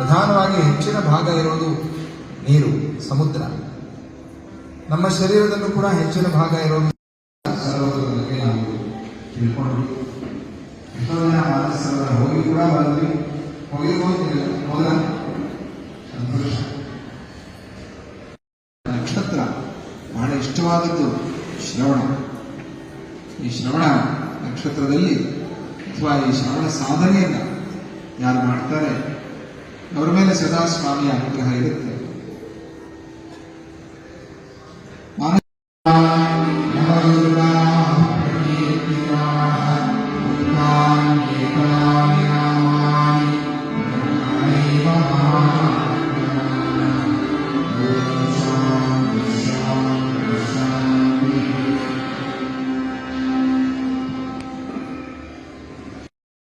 ಅದರೊಳಗೆ ಹೆಚ್ಚಿನ ಭಾಗ ಇರೋದು ನೀರು, ಸಮುದ್ರ. ನಮ್ಮ ಶರೀರದಲ್ಲೂ ಕೂಡ ಹೆಚ್ಚಿನ ಭಾಗ ಇರೋದು ಹೋಗಿ ಕೂಡ ಹೋಗಿ ನಕ್ಷತ್ರ ಬಹಳ ಇಷ್ಟವಾದದ್ದು ಶ್ರವಣ. ಈ ಶ್ರವಣ ನಕ್ಷತ್ರದಲ್ಲಿ ಅಥವಾ ಈ ಶ್ರವಣ ಸಾಧನೆಯನ್ನ ಯಾರು ಮಾಡ್ತಾರೆ? ಅವರ ಮೇಲೆ ಸದಾ ಸ್ವಾಮಿಯ ಅನುಗ್ರಹ ಇರುತ್ತೆ.